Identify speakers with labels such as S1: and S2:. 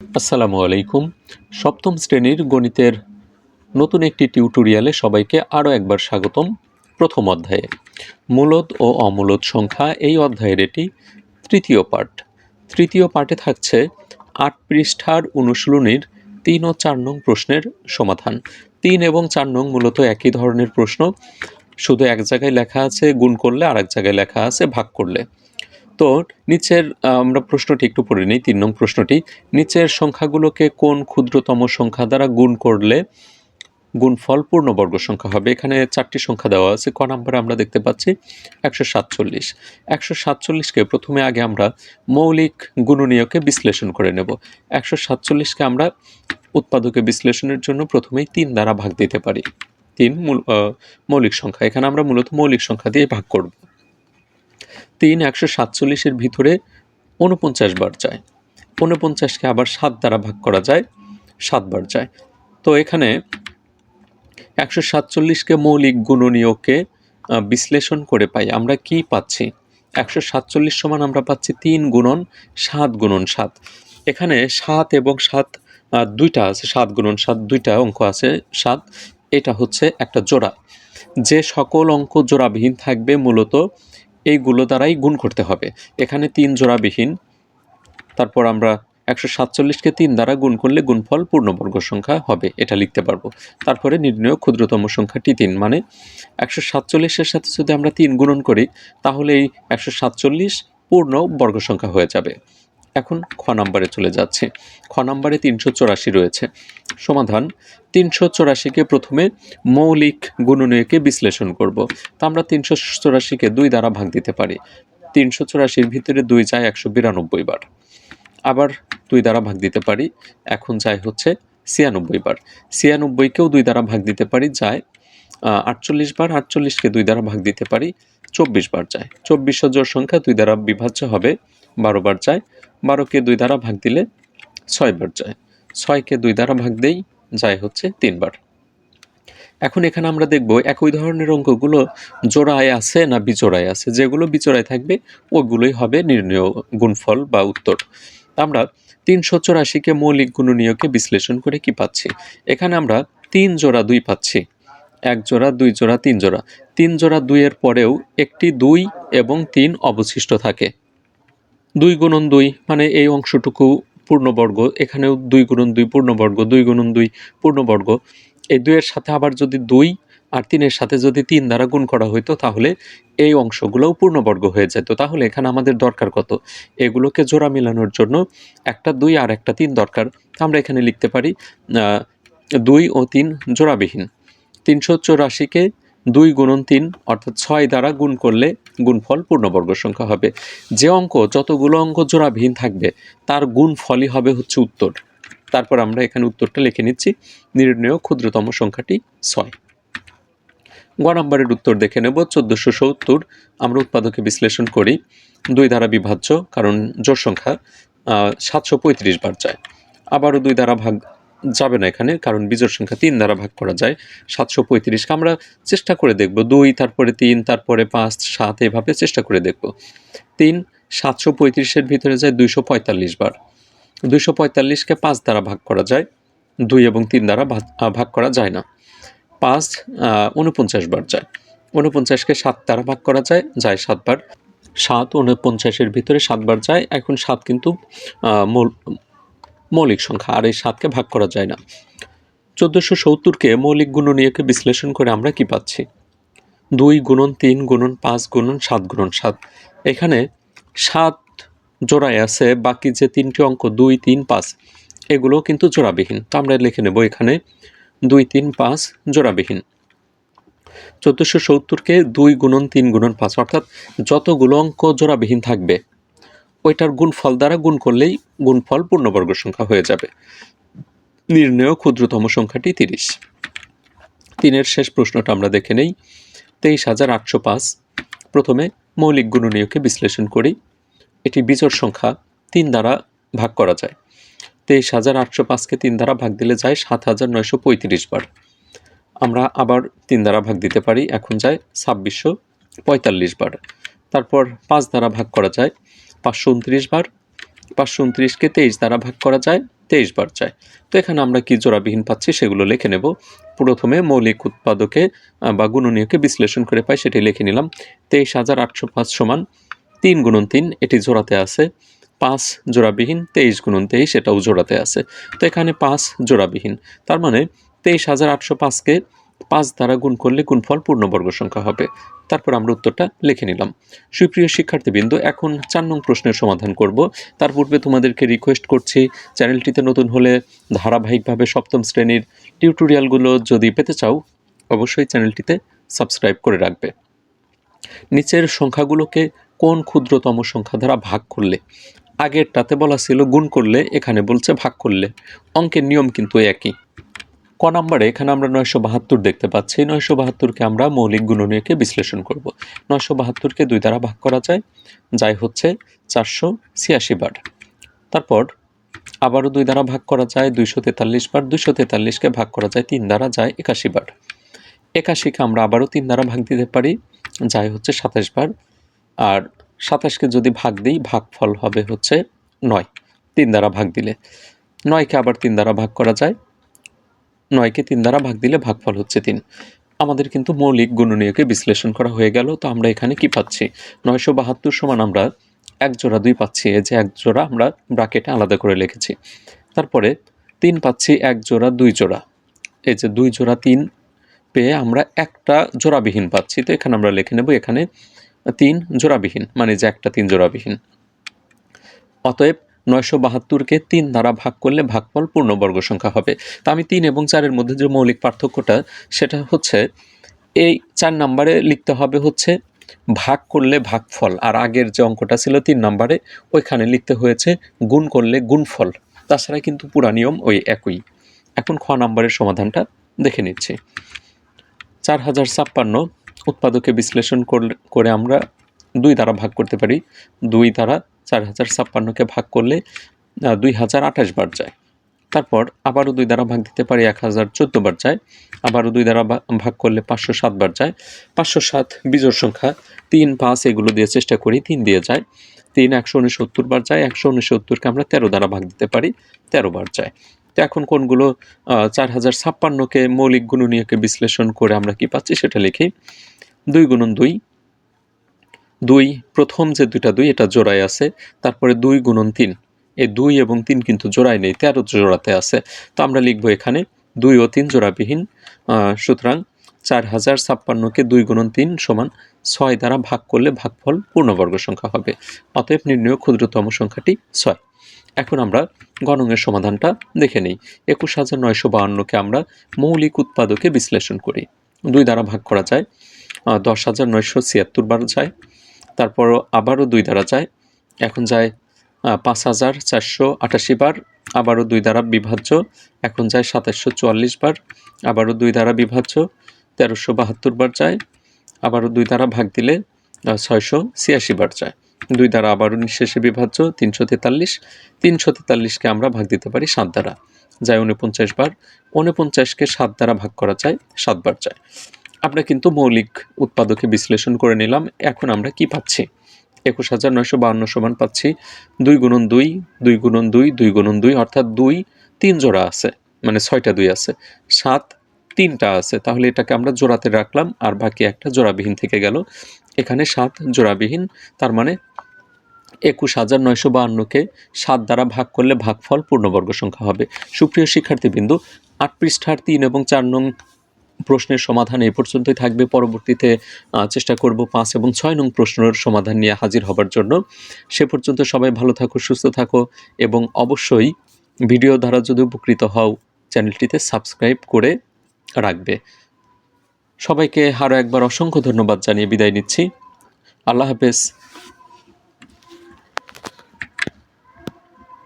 S1: আসসালামু আলাইকুম। সপ্তম শ্রেণির গণিতের নতুন একটি টিউটোরিয়ালে সবাইকে আরও একবার স্বাগতম প্রথম অধ্যায়ে। মূলত ও অমূলত সংখ্যা এই অধ্যায়ের এটি তৃতীয় পাঠ। তৃতীয় পাঠে থাকছে আট পৃষ্ঠার অনুশীলনীর তিন ও চার নং প্রশ্নের সমাধান। তিন এবং চার নং মূলত একই ধরনের প্রশ্ন। শুধু এক জায়গায় লেখা আছে, গুণ করলে আর এক জায়গায় লেখা আছে, ভাগ করলে। তো নিচের আমরা প্রশ্নটি একটু পড়ে নিই, তিন নং প্রশ্নটি, নিচের সংখ্যাগুলোকে কোন ক্ষুদ্রতম সংখ্যা দ্বারা গুণ করলে গুণফল পূর্ণবর্গ সংখ্যা হবে? এখানে চারটি সংখ্যা দেওয়া আছে, ক নাম্বারে আমরা দেখতে পাচ্ছি একশো সাতচল্লিশ। একশো সাতচল্লিশকে প্রথমে আগে আমরা মৌলিক গুণনীয়কে বিশ্লেষণ করে নেব। একশো সাতচল্লিশকে আমরা উৎপাদকে বিশ্লেষণের জন্য প্রথমেই তিন দ্বারা ভাগ দিতে পারি। তিন মূল মৌলিক সংখ্যা। এখানে আমরা মূলত মৌলিক সংখ্যা দিয়ে ভাগ করব। তিন একশো সাতচল্লিশের ভিতরে উনপঞ্চাশ বার যায়। উনপঞ্চাশকে আবার সাত দ্বারা ভাগ করা যায় সাতবার যায়। তো এখানে একশো সাতচল্লিশকে মৌলিক গুণনীয়কে বিশ্লেষণ করে পাই। আমরা কি পাচ্ছি? একশো সাতচল্লিশ সমান আমরা পাচ্ছি তিন গুণন সাত গুণন সাত। এখানে সাত এবং সাত দুইটা আছে, সাত গুণন সাত, দুইটা অঙ্ক আছে, সাত। এটা হচ্ছে একটা জোড়া। যে সকল অঙ্ক জোড়াবিহীন থাকবে মূলত এইগুলো দ্বারাই গুণ করতে হবে। এখানে তিন জোড়াবিহীন, তারপর আমরা একশো সাতচল্লিশকে তিন দ্বারা গুণ করলে গুণফল পূর্ণবর্গ সংখ্যা হবে, এটা লিখতে পারব। তারপরে নির্ণয় ক্ষুদ্রতম সংখ্যাটি তিন মানে একশো সাতচল্লিশের সাথে যদি আমরা তিন গুণন করি, তাহলে এই একশো সাতচল্লিশ পূর্ণ বর্গ সংখ্যা হয়ে যাবে। এখন খ নাম্বারে চলে যাচ্ছে। খ নাম্বারে তিনশো চৌরাশি রয়েছে। সমাধান। তিনশো চৌরাশিকে প্রথমে মৌলিক গুণনীয়কে বিশ্লেষণ করব। তো আমরা তিনশো চৌরাশিকে দুই দ্বারা ভাগ দিতে পারি। তিনশো চৌরাশির ভিতরে দুই যায় একশো বিরানব্বই বার। আবার দুই দ্বারা ভাগ দিতে পারি। এখন যায় হচ্ছে ছিয়ানব্বই বার। ছিয়ানব্বইকেও দুই দ্বারা ভাগ দিতে পারি, যায় আটচল্লিশ বার। আটচল্লিশকে দুই দ্বারা ভাগ দিতে পারি, চব্বিশ বার যায়। চব্বিশ জোড় সংখ্যা দুই দ্বারা বিভাজ্য হবে, বারো বার যায়। বারোকে দুই দ্বারা ভাগ দিলে ছয় বার যায়। ছয়কে দুই দ্বারা ভাগ দেই, যায় হচ্ছে তিনবার। এখন এখানে আমরা দেখব একই ধরনের অঙ্কগুলো জোড়ায় আছে না বিচোড়ায় আছে। যেগুলো বিচোড়ায় থাকবে, ওগুলোই হবে নির্ণয় গুণফল বা উত্তর। আমরা তিনশো চৌরাশিকে মৌলিক গুণনীয়কে বিশ্লেষণ করে কি পাচ্ছি? এখানে আমরা তিন জোড়া দুই পাচ্ছি। এক জোড়া, দুই জোড়া, তিন জোড়া। তিন জোড়া দুইয়ের পরেও একটি দুই এবং তিন অবশিষ্ট থাকে। দুই গুণন দুই মানে এই অংশটুকু পূর্ণবর্গ, এখানেও দুই গুণন দুই পূর্ণবর্গ, দুই গুণন দুই পূর্ণবর্গ। এই দুইয়ের সাথে আবার যদি দুই আর তিনের সাথে যদি তিন দ্বারা গুণ করা হইতো, তাহলে এই অংশগুলোও পূর্ণবর্গ হয়ে যেত। তাহলে এখানে আমাদের দরকার কত? এগুলোকে জোড়া মেলানোর জন্য একটা দুই আর একটা তিন দরকার। আমরা এখানে লিখতে পারি দুই ও তিন জোড়াবিহীন। তিনশো চৌরাশিকে দুই গুণন তিন অর্থাৎ ছয় দ্বারা গুণ করলে গুণফল পূর্ণবর্গ সংখ্যা হবে। যে অঙ্ক যতগুলো অঙ্ক জোড়াবিহীন থাকবে, তার গুণফলই হবে হচ্ছে উত্তর। তারপর আমরা এখানে উত্তরটা লিখে নিচ্ছি। নির্ণয় ক্ষুদ্রতম সংখ্যাটি ছয়। গ নম্বরের উত্তর দেখে নেব, চোদ্দোশো সত্তর। আমরা উৎপাদকে বিশ্লেষণ করি। দুই দ্বারা বিভাজ্য, কারণ জোর সংখ্যা সাতশো পঁয়ত্রিশ বার যায়। আবারও দুই দ্বারা ভাগ যাবে না এখানে, কারণ বিজোড় সংখ্যা তিন দ্বারা ভাগ করা যায়, সাতশো পঁয়ত্রিশকে আমরা চেষ্টা করে দেখব। দুই, তারপরে তিন, তারপরে পাঁচ, সাত, এভাবে চেষ্টা করে দেখব। তিন, সাতশো পঁয়ত্রিশের ভিতরে যায় দুইশো পঁয়তাল্লিশ বার। দুইশো পঁয়তাল্লিশকে পাঁচ দ্বারা ভাগ করা যায়, দুই এবং তিন দ্বারা ভাগ- করা যায় না। পাঁচ উনপঞ্চাশ বার যায়। উনপঞ্চাশকে সাত দ্বারা ভাগ করা যায় যায় সাতবার সাত উনপঞ্চাশের ভিতরে সাতবার যায়, এখন সাত কিন্তু মূল মৌলিক সংখ্যা, আর এই সাতকে ভাগ করা যায় না। চোদ্দোশো সত্তরকে মৌলিক গুণনীয়কে বিশ্লেষণ করে আমরা কি পাচ্ছি? দুই গুণন তিন গুণন পাঁচ গুণন সাত গুণন সাত। এখানে সাত জোড়ায় আছে, বাকি যে তিনটি অঙ্ক দুই, তিন, পাঁচ এগুলো কিন্তু জোড়াবিহীন। তো আমরা লিখে নেব এখানে দুই, তিন, পাঁচ জোড়াবিহীন। চোদ্দোশো সত্তরকে দুই গুণন তিন গুণন পাঁচ, অর্থাৎ যতগুলো অঙ্ক জোড়াবিহীন থাকবে ওইটার গুণফল দ্বারা গুণ করলেই গুণফল পূর্ণবর্গ সংখ্যা হয়ে যাবে। নির্ণয় ক্ষুদ্রতম সংখ্যাটি তিরিশ। তিনের শেষ প্রশ্নটা আমরা দেখে নেই। তেইশ হাজার আটশো পাঁচ। প্রথমে মৌলিক গুণনীয়কে বিশ্লেষণ করি। এটি বিজোড় সংখ্যা, তিন দ্বারা ভাগ করা যায়। তেইশ হাজার আটশো পাঁচকে তিন দ্বারা ভাগ দিলে যায় সাত হাজার নয়শো পঁয়ত্রিশ বার। আমরা আবার তিন দ্বারা ভাগ দিতে পারি, এখন যায় ছাব্বিশশো পঁয়তাল্লিশ বার। তারপর পাঁচ দ্বারা ভাগ করা যায়। পাঁচশো উনত্রিশ বার, পাঁচশো উনত্রিশকে তেইশ দ্বারা ভাগ করা যায়, তেইশ বার যায়। তো এখানে আমরা কি জোড়াবিহীন পাচ্ছি সেগুলো লিখে নেব। প্রথমে মৌলিক উৎপাদকে বা গুণনীয়কে বিশ্লেষণ করে পাই, সেটি লিখে নিলাম। তেইশ হাজার আটশো পাঁচ সমান তিন গুণন তিন, এটি জোড়াতে আছে। পাঁচ জোড়াবিহীন, তেইশ গুণন তেইশ, এটাও জোড়াতে আছে। তো এখানে পাঁচ জোড়াবিহীন। তার মানে তেইশ হাজার আটশো পাঁচকে পাঁচ দ্বারা গুণ করলে গুণফল পূর্ণবর্গ সংখ্যা হবে। তারপর আমরা উত্তরটা লিখে নিলাম। সুপ্রিয় শিক্ষার্থীবৃন্দ, এখন চার নং প্রশ্নের সমাধান করব। তার পূর্বে তোমাদেরকে রিকোয়েস্ট করছি, চ্যানেলটিতে নতুন হলে ধারাবাহিকভাবে সপ্তম শ্রেণির টিউটোরিয়ালগুলো যদি পেতে চাও, অবশ্যই চ্যানেলটিতে সাবস্ক্রাইব করে রাখবে। নিচের সংখ্যাগুলোকে কোন ক্ষুদ্রতম সংখ্যা দ্বারা ভাগ করলে? আগেরটাতে বলা ছিল গুণ করলে, এখানে বলছে ভাগ করলে। অঙ্কের নিয়ম কিন্তু একই। ক নাম্বারে এখানে আমরা নয়শো বাহাত্তর দেখতে পাচ্ছি। নয়শো বাহাত্তরকে আমরা মৌলিক গুণনীয়কে বিশ্লেষণ করব। নয়শো বাহাত্তরকে দুই দ্বারা ভাগ করা যায়। যাই হচ্ছে চারশো ছিয়াশি বার। তারপর আবারও দুই দ্বারা ভাগ করা যায়, দুইশো তেতাল্লিশ বার। দুইশো তেতাল্লিশকে ভাগ করা যায়, তিন দ্বারা যায়, একাশি বার। একাশিকে আমরা আবারও তিন দ্বারা ভাগ দিতে পারি যাই হচ্ছে সাতাশ বার। আর সাতাশকে যদি ভাগ দিই, ভাগফল হবে হচ্ছে নয়। তিন দ্বারা ভাগ দিলে। নয়কে আবার তিন দ্বারা ভাগ করা যায় নয়কে তিন দ্বারা ভাগ দিলে ভাগফল হচ্ছে তিন। আমাদের কিন্তু মৌলিক গুণনীয়কে বিশ্লেষণ করা হয়ে গেল, তো আমরা এখানে কি পাচ্ছি? নয়শো বাহাত্তর সমান আমরা এক জোড়া দুই পাচ্ছি, এই যে এক জোড়া আমরা ব্রাকেটে আলাদা করে লিখেছি। তারপরে তিন পাচ্ছি এক জোড়া দুই জোড়া। এই যে দুই জোড়া তিন পেয়ে আমরা একটা জোড়াবিহীন পাচ্ছি, তো এখানে আমরা লিখে নেব এখানে তিন জোড়াবিহীন মানে যে একটা তিন জোড়াবিহীন। অতএব নয়শো বাহাত্তরকে তিন দ্বারা ভাগ করলে ভাগফল পূর্ণবর্গ সংখ্যা হবে। তা আমি তিন এবং চারের মধ্যে যে মৌলিক পার্থক্যটা, সেটা হচ্ছে এই চার নাম্বারে লিখতে হবে হচ্ছে ভাগ করলে ভাগফল, আর আগের যে অঙ্কটা ছিল তিন নাম্বারে, ওইখানে লিখতে হয়েছে গুণ করলে গুণফল। তাছাড়া কিন্তু পুরা নিয়ম ওই একই। এখন খ নাম্বারের সমাধানটা দেখে নিচ্ছি। চার হাজার ছাপ্পান্ন উৎপাদকে বিশ্লেষণ করে আমরা দুই দ্বারা ভাগ করতে পারি। দুই দ্বারা চার হাজার ছাপ্পান্নকে ভাগ করলে দুই হাজার আঠাশ বার যায়। তারপর আবারও দুই দ্বারা ভাগ দিতে পারি এক হাজার চোদ্দ বার যায়। আবারও দুই দ্বারা ভাগ করলে পাঁচশো সাত বার যায়। পাঁচশো সাত বিজোড় সংখ্যা, তিন পাঁচ এগুলো দিয়ে চেষ্টা করি, তিন দিয়ে যায়। তিন একশো উনসত্তর বার যায়, একশো উনসত্তরকে আমরা তেরো দ্বারা ভাগ দিতে পারি, তেরো বার যায়। তো এখন কোনগুলো চার হাজার ছাপ্পান্নকে মৌলিক গুণনীয়কে বিশ্লেষণ করে আমরা কি পাচ্ছি সেটা লিখি। দুই গুণন দুই দুই, প্রথম যে দুইটা দুই, এটা জোড়ায় আছে, তারপরে দুই গুণন তিন। এই দুই এবং তিন কিন্তু জোড়ায় নেই তেরো জোড়াতে আছে। তো আমরা লিখব এখানে দুই ও তিন জোড়াবিহীন সুতরাং চার হাজার ছাপ্পান্নকে দুই গুণন তিন সমান ছয় দ্বারা ভাগ করলে ভাগফল পূর্ণবর্গ সংখ্যা হবে। অতএব নির্ণয় ক্ষুদ্রতম সংখ্যাটি ছয়। এখন আমরা গণনের সমাধানটা দেখে নিই। একুশ হাজার নয়শো বাহান্নকে আমরা মৌলিক উৎপাদকে বিশ্লেষণ করি। দুই দ্বারা ভাগ করা যায় দশ হাজার নয়শো ছিয়াত্তর বার যায় তারপর আবারও দুই দ্বারা যায়। এখন যায় পাঁচ হাজার চারশো আটাশি বার, আবারও দুই দ্বারা বিভাজ্য। এখন যায় সাতাশশো চুয়াল্লিশ বার, আবারও দুই দ্বারা বিভাজ্য। তেরোশো বাহাত্তর বার যায়, আবারও দুই দ্বারা ভাগ দিলে ছয়শো ছিয়াশি বার যায়। দুই দ্বারা আবারও নিঃশেষে বিভাজ্য, তিনশো তেতাল্লিশ। তিনশো তেতাল্লিশকে আমরা ভাগ দিতে পারি সাত দ্বারা যায় উনপঞ্চাশ বার উনপঞ্চাশকে সাত দ্বারা ভাগ করা যায় সাতবার যায়। আমরা কিন্তু মৌলিক উৎপাদকে বিশ্লেষণ করে নিলাম। এখন আমরা কি পাচ্ছি? একুশ হাজার নয়শো বাউন্ন সমান পাচ্ছি দুই গুণন দুই দুই গুণন দুই দুই গুণন দুই, অর্থাৎ দুই তিন জোড়া আছে মানে ছয়টা দুই আছে। সাত তিনটা আছে, তাহলে এটাকে আমরা জোড়াতে রাখলাম, আর বাকি একটা জোড়াবিহীন থেকে গেল। এখানে সাত জোড়াবিহীন, তার মানে একুশ হাজার নয়শো বাহান্নকে সাত দ্বারা ভাগ করলে ভাগফল পূর্ণবর্গ সংখ্যা হবে। সুপ্রিয় শিক্ষার্থীবৃন্দু, আট পৃষ্ঠার তিন এবং চার নং প্রশ্নের সমাধান এ পর্যন্তই থাকবে। পরবর্তীতে চেষ্টা করব পাঁচ এবং ছয় নং প্রশ্নের সমাধান নিয়ে হাজির হবার জন্য। সে পর্যন্ত সবাই ভালো থাকো, সুস্থ থাকো এবং অবশ্যই ভিডিও দ্বারা যদি উপকৃত হও, চ্যানেলটিতে সাবস্ক্রাইব করে রাখবে। সবাইকে আরও একবার অসংখ্য ধন্যবাদ জানিয়ে বিদায় নিচ্ছি। আল্লাহ হাফেজ।